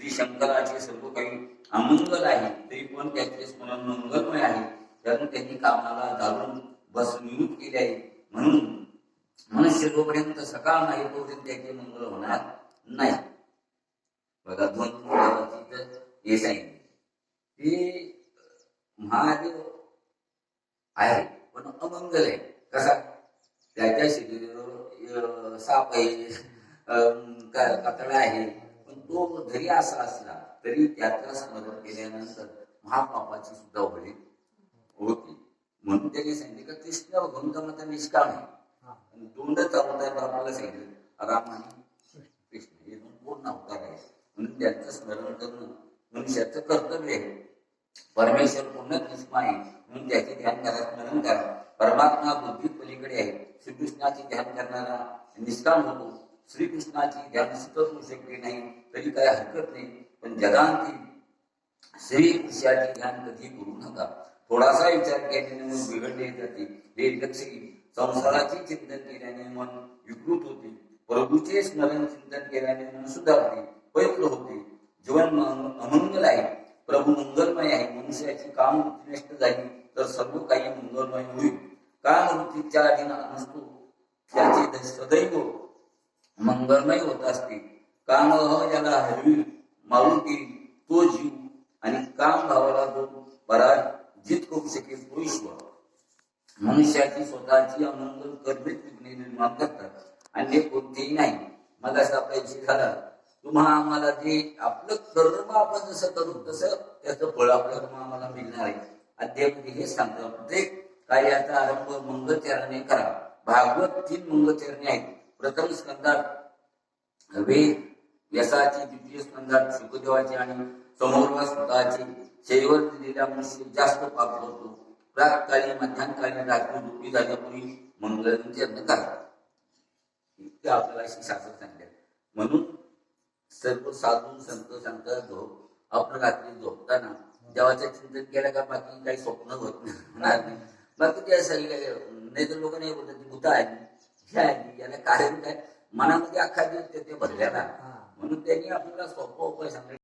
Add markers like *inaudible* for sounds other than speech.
श्री शंकराचे सर्व काही अमंगल आहे तरी पण त्याचे स्मरण मंगलमय आहे. कारण त्यांनी कामाला घालून बस नियुक्त केले आहे. म्हणून मनुष्य जोपर्यंत सकाळ नाही तोपर्यंत त्याचे मंगल होणार नाही. बघा दोन देवाची तर हे सांगितले ते महादेव आहे पण अमंगल आहे. कसा? त्याच्या शरीरावर साप आहे अं, कातडा आहे. तो जरी असा असला तरी त्याचं स्मरण केल्यानंतर महापापाची सुद्धा होळी होती. म्हणून त्यांनी सांगितले का कृष्ण भगवंतामध्ये निष्काम आहे. दोंड चालवता आपल्याला सांगितलं राम आणि कृष्ण हे दोन पूर्ण अवतार आहे म्हणून त्यांचं स्मरण करणं मनुष्याचं कर्तव्य आहे. परमेश्वर पूर्ण निष्मा आहे. म्हणून त्याचे ध्यान करा स्मरण करा. परमात्मा बुद्धी पलीकडे आहे. श्रीकृष्णाचे ध्यान करणारा निष्काम होतो. श्रीकृष्णाची ध्यान नाही तरी काही हरकत नाही. पण जगांती श्री ध्यान कधी करू नका. थोडासा विचार केल्याने मन बिघडले जाते. हे लक्ष संसाराचे चिंतन केल्याने मन विकृत होते. प्रभूचे स्मरण चिंतन केल्याने मन सुधारते पवित्र होते. जीवन अमंगल आहे. प्रभू मंगलमय आहे. मनुष्याची काम नष्ट झाली तर सर्व काही मंगलमय होईल. काम वृत्तीच्या अधीन नसतो त्याचे सदैव मंगलमय होत असते. काम ज्याला हरवी मारून देईल तो जीव आणि काम भावाला जो पराजित करू शकेल तो ईश्वर मनुष्याची स्वतःची अमंगल कर्मित निर्माण करतात. आणि हे कोणतेही नाही. मग असं आपला विषय झाला. तुम्हा आम्हाला जे आपलं कर्म आपण जसं करू तसं त्याचं फळ आपल्याला आम्हाला मिळणार आहे. अध्यापने हे सांगतो प्रत्येक कार्याचा आरंभ मंगलचरणे करा. भागवत तीन मंगलचरणे आहेत. प्रथम स्कंदात वेद व्यसाची द्वितीय स्कंदात शुकदेवाची आणि समोर स्वतःची शेवट दिलेला मनुष्य जास्त पाप करतो. प्रातकाली मध्यानकाली रात्री दुःखी झाल्यापूर्वी मंगलचरण करा इतके आपल्याला अशी शास्त्र सांगते म्हणून सर्व साधू संत सांगतात झोप आपण रात्री झोपताना देवाचं चिंतन केलं का बाकी काही स्वप्न होत नाही. *laughs* बाकी ते असं नाही तर लोक नाही बोलतात भूत आहे याला कारण काय? मनामध्ये अख्खा दिवस ते आहे. म्हणून त्यांनी आपल्याला सोपं उपाय सांगितले.